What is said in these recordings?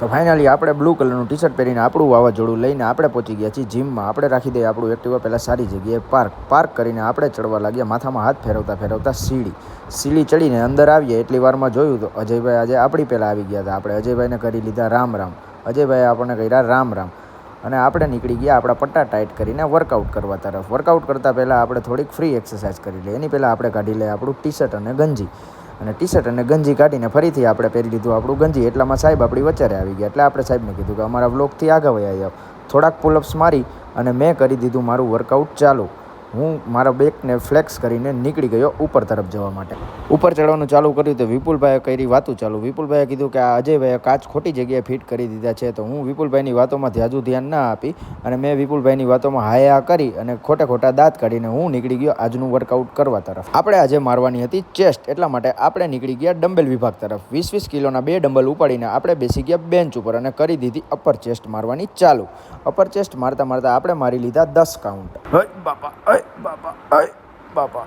તો ફાઇનલી આપણે બ્લુ કલરનું ટી શર્ટ પહેરીને આપણું વાવાઝોડું લઈને આપણે પહોંચી ગયા છીએ જીમમાં આપણે રાખી દઈએ આપણું એક્ટિવા પહેલાં સારી જગ્યાએ પાર્ક પાર્ક કરીને આપણે ચડવા લાગ્યા. માથામાં હાથ ફેરવતા ફેરવતા સીડી. સીડી ચડીને અંદર આવીએ. એટલી વારમાં જોયું તો અજયભાઈ આજે આપણી પહેલાં આવી ગયા હતા. આપણે અજયભાઈને કરી લીધા રામ રામ. અજયભાઈ આપણને કર્યા રામ રામ. અને આપણે નીકળી ગયા આપણા પટ્ટા ટાઈટ કરીને વર્કઆઉટ કરવા તરફ. વર્કઆઉટ કરતાં પહેલાં આપણે થોડીક ફ્રી એક્સરસાઇઝ કરી લઈએ. એની પહેલાં આપણે કાઢી લઈએ આપણું ટી શર્ટ અને ગંજી. અને ટી શર્ટ અને ગંજી કાઢીને ફરીથી આપણે પહેરી લીધું આપણું ગંજી. એટલામાં સાહેબ આપણી વચ્ચે આવી ગયા. એટલે આપણે સાહેબને કીધું કે અમારા બ્લોકથી આગળ વયા જાઓ. થોડાક પુલઅપ્સ મારી અને મેં કરી દીધું મારું વર્કઆઉટ ચાલુ. હું મારા બેકને ફ્લેક્સ કરીને નીકળી ગયો ઉપર તરફ જવા માટે. ઉપર ચડવાનું ચાલુ કર્યું તો વિપુલભાઈએ કરી વાતું ચાલુ. વિપુલભાઈએ કીધું કે આ અજયભાઈએ કાચ ખોટી જગ્યાએ ફિટ કરી દીધા છે તો હું વિપુલભાઈની વાતોમાં ધ્યાજુ ધ્યાન ના આપી અને મેં વિપુલભાઈની વાતોમાં હાયા કરી અને ખોટે ખોટા દાંત કાઢીને હું નીકળી ગયો આજનું વર્કઆઉટ કરવા તરફ. આપણે આજે મારવાની હતી ચેસ્ટ એટલા માટે આપણે નીકળી ગયા ડમ્બેલ વિભાગ તરફ. વીસ વીસ કિલોના બે ડમ્બલ ઉપાડીને આપણે બેસી ગયા બેન્ચ ઉપર અને કરી દીધી અપર ચેસ્ટ મારવાની ચાલુ. અપર ચેસ્ટ મારતા મારતા આપણે મારી લીધા દસ કાઉન્ટ હય બાપા અય બાપા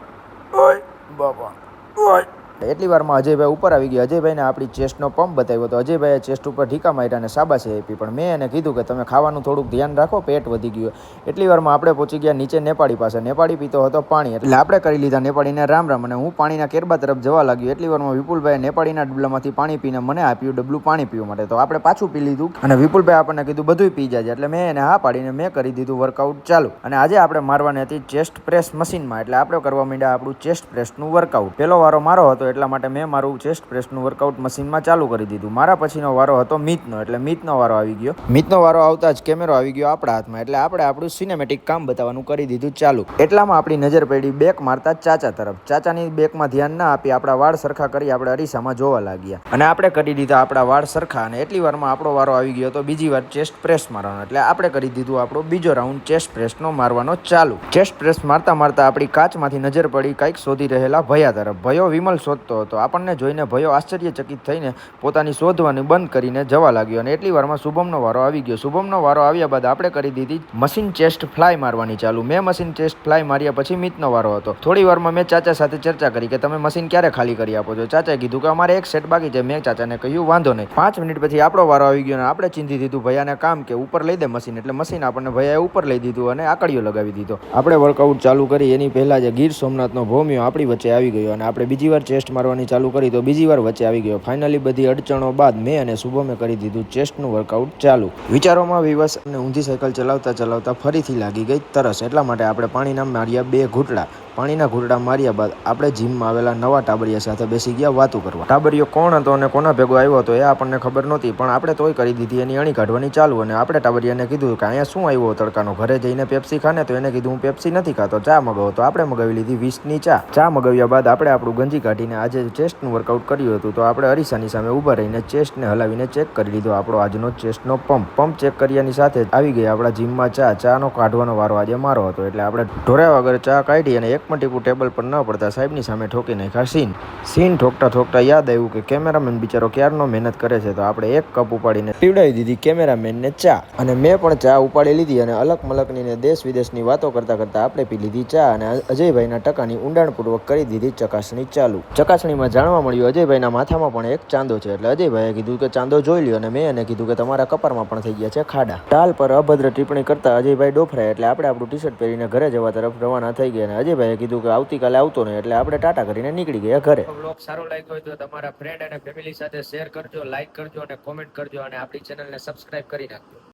અય બાપા ઓય બાપા ઓય એટલી વારમાં અજયભાઈ ઉપર આવી ગયા. અજયભાઈને આપણી ચેસ્ટનો પંપ બતાવ્યો તો અજયભાઈએ ચેસ્ટ ઉપર ઢીકા માર્યા અને શાબાશી આપી. પણ મેં એને કીધું કે તમે ખાવાનું થોડુંક ધ્યાન રાખો, પેટ વધી ગયું. એટલી વારમાં આપણે પહોંચી ગયા નીચે નેપાળી પાસે. નેપાળી પીતો હતો પાણી. એટલે આપણે કરી લીધા નેપાળીને રામ રામ અને હું પાણીના કેરબા તરફ જવા લાગ્યો. એટલી વારમાં વિપુલભાઈએ નેપાળીના ડબલામાંથી પાણી પીને મને આપ્યું ડબલું પાણી પીવા માટે. તો આપણે પાછું પી લીધું અને વિપુલભાઈ આપણને કીધું બધું પી જાય એટલે મેં એને હા પાડીને મેં કરી દીધું વર્કઆઉટ ચાલુ. અને આજે આપણે મારવાની હતી ચેસ્ટ પ્રેસ મશીનમાં. એટલે આપણે કરવા માંડ્યા આપણું ચેસ્ટ પ્રેસનું વર્કઆઉટ પહેલો વારો મારો હતો એટલા માટે મેં મારું ચેસ્ટ પ્રેસનું વર્કઆઉટ મશીનમાં ચાલુ કરી દીધું. મારા પછીનો વારો હતો મિતનો, એટલે મિતનો વારો આવી ગયો. મિતનો વારો આવતા જ કેમેરો આવી ગયો આપણા હાથમાં, એટલે આપણે આપણું સિનેમેટિક કામ બતાવવાનું કરી દીધું ચાલુ. એટલામાં આપણી નજર પડી બેક મારતા ચાચા તરફ. ચાચાની બેકમાં ધ્યાન ના આપી આપણા વાળ સરખા કરી આપણે અરીસામાં જોવા લાગ્યા. અને આપણે કરી દીધા આપણા વાળ સરખા અને એટલી વારમાં આપણો વારો આવી ગયો તો બીજી વાર ચેસ્ટ પ્રેસ મારવાનો. એટલે આપણે કરી દીધું આપણો બીજો રાઉન્ડ ચેસ્ટ પ્રેસનો મારવાનો ચાલુ. ચેસ્ટ પ્રેસ મારતા મારતા આપણી કાચમાંથી નજર પડી, કંઈક શોધી રહેલા ભયા તરફ. ભયો વિમલ શોધતો હતો. આપણને જોઈને ભયો આશ્ચર્યચકિત થઈને પોતાની શોધવાની બંધ કરીને જવા લાગ્યો અને એટલી વારમાં શુભમનો વારો આવી ગયો. શુભમનો વારો આવ્યા બાદ આપણે કરી દીધી મશીન ચેસ્ટ ફ્લાય મારવાની ચાલુ. મેં મશીન ચેસ્ટ ફ્લાય માર્યા પછી મિતનો વારો હતો. થોડી વારમાં મેં ચાચા સાથે ચર્ચા કરી કે તમે મશીન ક્યારે ખાલી કરી આપો છો? ચાચાએ કીધું કે અમારે એક સેટ બાકી છે. મેં ચાચાને કહ્યું, વાંધો નહીં. પાંચ મિનિટ પછી આપણો વારો આવી ગયો અને આપણે ચીંધી દીધું ભૈયાને કામ કે ઉપર લઈ દે મશીન. એટલે મશીન આપણને ભૈયાએ ઉપર લઈ દીધું અને આકડીઓ લગાવી દીધો. આપણે વર્કઆઉટ ચાલુ કરી. એની પહેલાં જે ગીર સોમનાથનો ભોમિયો આપણી વચ્ચે આવી ગયો અને આપણે બીજી વાર ચેસ્ટ મારવાની ચાલુ કરી તો બીજી વાર વચ્ચે આવી ગયો. ફાઇનલી બધી અડચણો બાદ મેં અને શુભમે કરી દીધું. ચેસ્ટનું વર્કઆઉટ ચાલુ. વિચારોમાં વિવશ અને ઊંધી સાયકલ ચલાવતા ચલાવતા ફરીથી લાગી ગઈ તરસ. એટલા માટે આપણે પાણીના માર્યા બે ઘૂંટડા પાણીના ઘૂંટડા માર્યા બાદ આપણે જીમમાં આવેલા નવા ટાબરિયા સાથે બેસી ગયા વાતો કરવા. ટાબરિયો કોણ હતો અને કોના ભેગો આવ્યો હતો એ આપણને ખબર નહોતી, પણ આપણે તોય કરી દીધી એની અણી કાઢવાની ચાલુ અને આપણે ટાબરિયાને કીધું કે અહીંયા શું આવ્યો તડકાનો? ઘરે જઈને પેપ્સી ખાને તો એને કીધું, હું પેપ્સી નથી ખાતો, ચા મગાવો. તો આપણે મગાવી લીધી વીસની ચા. ચા મગાવ્યા બાદ આપણે આપણું ગંજી કાઢીને આજે ચેસ્ટનું વર્કઆઉટ કર્યું હતું, તો આપણે અરીસાની સામે ઊભા રહીને ચેસ્ટને હલાવીને ચેક કરી લીધો. આપણો આજનો ચેસ્ટનો પંપ. પંપ ચેક કર્યાની સાથે આવી ગયા આપણા જીમમાં ચા. ચાનો કાઢવાનો વારો આજે મારો હતો, એટલે આપણે ઢોર્યા વગર ચા કાઢી અને એક પણ ટીપું ટેબલ પર ન પડતા સાહેબની સામે ઠોકી નાખ્યા સીન સીન ઠોકતા ઠોકતા યાદ આવ્યું કે કેમેરામેન બિચારો ક્યારનો મહેનત કરે છે તો આપણે એક કપ ઉપાડીને પીવડાવી દીધી કેમેરામેનને ચા. અને મેં પણ ચા ઉપાડી લીધી અને અલક મલકની ને દેશ વિદેશની વાતો કરતા કરતા આપણે પી લીધી ચા અને અજયભાઈના ટકાની ઊંડાણપૂર્વક કરી દીધી ચકાસણી ચાલુ. ચકાસણીમાં જાણવા મળ્યું, અજયભાઈના માથામાં પણ એક ચાંદો છે એટલે અજયભાઈએ કીધું કે ચાંદો જોઈ લ્યો અને મેં એને કીધું કે તમારા કપારમાં પણ થઈ ગયા છે ખાડા. ટાલ પર અભદ્ર ટિપ્પણી કરતા અજયભાઈ ડોફરાય એટલે આપણે આપણું ટી શર્ટ પહેરીને ઘરે જવા તરફ રવાના થઈ ગયા અને અજયભાઈએ કીધું કે આવતીકાલે આવતો નહીં, એટલે આપણે ટાટા કરીને નીકળી ગયા ઘરે. બ્લોગ સારો લાગ્યો હોય તો તમારા ફ્રેન્ડ અને ફેમિલી સાથે શેર કરજો લાઈક કરજો અને કોમેન્ટ કરજો અને આપણી ચેનલને સબસ્ક્રાઇબ કરી નાખજો.